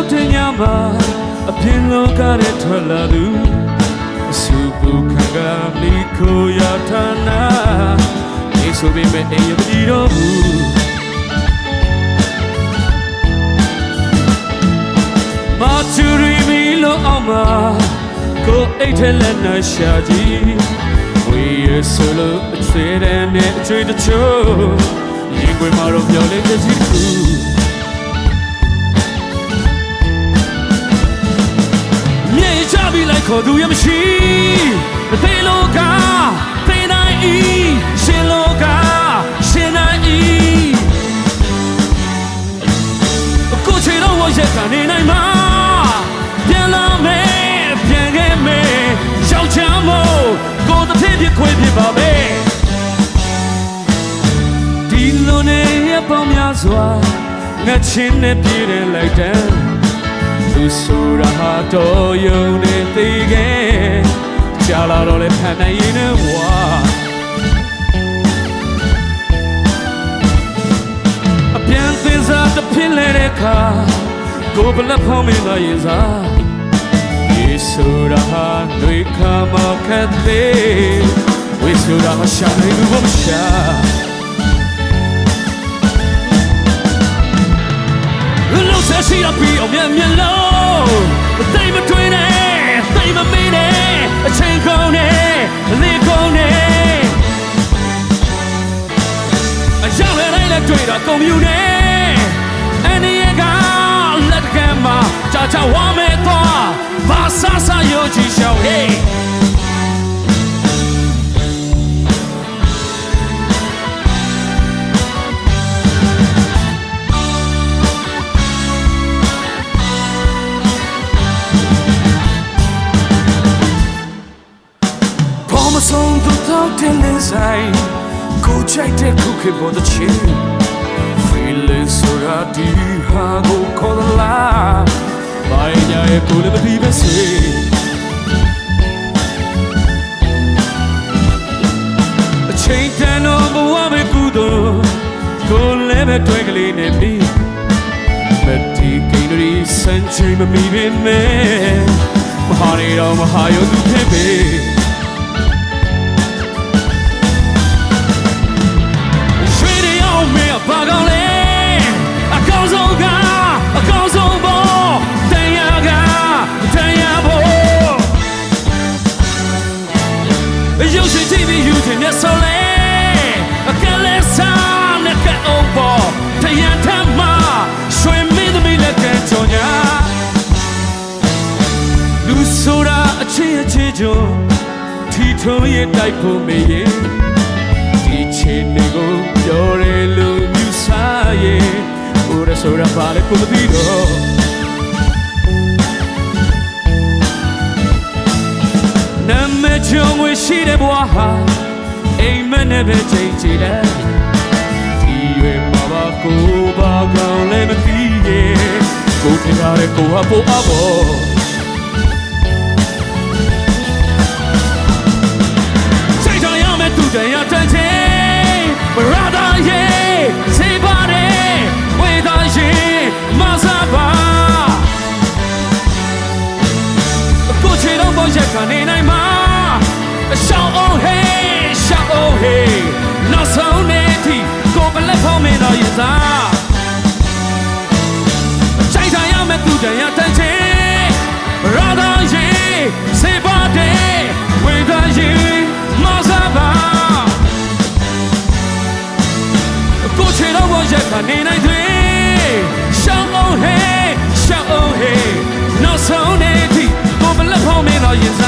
လောက်တဲ့ညမှာအပြင်လောကနဲ့ထွက်လာသူအဆူပူခံကမိခိုရဌာနဒီဆိုပေမဲ့အိမ်ရမီတော့ဘူးမာချူရီမီလိုအောင်မှာကိုအိတ်ထဲလက်နဲ့ရှာကြည့်ဝေးရဆိုလို့အချွေတဲ့နဲ့အချွေတချို့ရင်ခွေမှာတော့ပြောလေးတစ်စီး လိုက်ခေါ်သူရမရှိသေလောကသေနိုင်ဤရှင်လောကရှင်နိုင်ဤကိုချေတော့ဝရက်ကနေနိုင်မှာပြန်လာမယ်ပြန်ခဲ့မယ်ရောက်ချမ်းမို့ကိုတစ်ဖြစ်ဖြစ်ခွေဖြစ်ပါပဲဒီလိုနဲ့ရပေါင်းများစွာငါချင်းနဲ့ပြည့်တယ်လိုက်တဲ့ သူဆိုတာဟာတော်ယုံနေသေးခဲ့ကြာလာတော့လေဖန်နိုင်ရင်နဲ့ဝါအပြန်သင်စားတစ်ဖြစ်လဲတဲ့အခါကိုယ်ဘလက်ဖောင်းမင်းသာရင်စားယေဆိုတာဟာတွေခါမခတ်သေးဝိဆိုတာဟာရှာနေဘူးမရှာ ရှိရပြီးအောင်မြန်မြန်လို့တိတ်မတွင်နဲ့တိတ်မမင်းနဲ့အချိန်ကုန်နဲ့လေးကုန်နဲ့အကြောင်းလည်းလည်းတွေ့တော့ကုန်မြူနဲ့အနေရကလက်ကမ်းမှာကြာကြာဝမ်းမဲ့တော့ဘာဆာဆာယိုချီရှောင်း hey ဘောမဆုံးသူတော့တင်နေဆိုင်ကိုချိုက်တဲ့ခုခေပေါ်တဲ့ချင်း feeling so radi ha go call la ဘာညာရဲ့ကိုလည်းမပြီးပဲစေအချိန်တန်တော့ဘဝပဲကူတော့ကိုလည်းပဲတွေ့ကလေးနဲ့ပြီးမတီကိန်းရီစံချိန်မမီပဲမဲ့မဟာနေတော့မဟာယောသူဖြစ်ပေ ကောင်းလဲအကောင်းဆုံးကအကောင်းဆုံးဘောတရားကတရားဘောရုပ်ရှင် TV ယူတင်မြတ်ဆိုလဲအကလဲစားနဲ့ကအောင်ဘောတရားထမ်းမှာရွှေမင်းသမီးလက်ကကြော်ညာလူဆိုတာအချင်းအချင်းကြုံထီထုံးရဲ့တိုက်ဖို့မေးရင်ဒီချင်နေကိုပြောရလို့မြူစားရဲ့ဟိုရဆိုရ ပါလေကိုမသိတော့နာမည်ချုံဝရှိတဲ့ဘဝဟာအိမ်မက်နဲ့ပဲချိန်ချတယ်ဒီရွယ်မှာပါကိုပါကောင်းလည်းမသိရဲ့ကိုထင်ရတဲ့ကိုဟာပို့အဘောစိတ်တော်ရမယ်သူတရားတန်ချင်းဘရဒါရဲ့ ခံနေနိုင်မှာအရှောင်းအောင်ဟေးရှောင်းအောင်ဟေးနောက်ဆုံးနေ့ထိကိုယ်ကလည်းဖောင်းမင်းတော်ရဲ့စားချိုင်ဆိုင်ရမယ်သူတန်ရတန်ချေရာသာရေးစေပါတဲ့ဝေသာရေးမဆပါကိုချေတော့ရခနေနိုင်သေးရှောင်းအောင်ဟေးရှောင်းအောင်ဟေးနောက်ဆုံးနေ့ထိကိုယ်ကလည်းဖောင်းမင်းတော်ရဲ့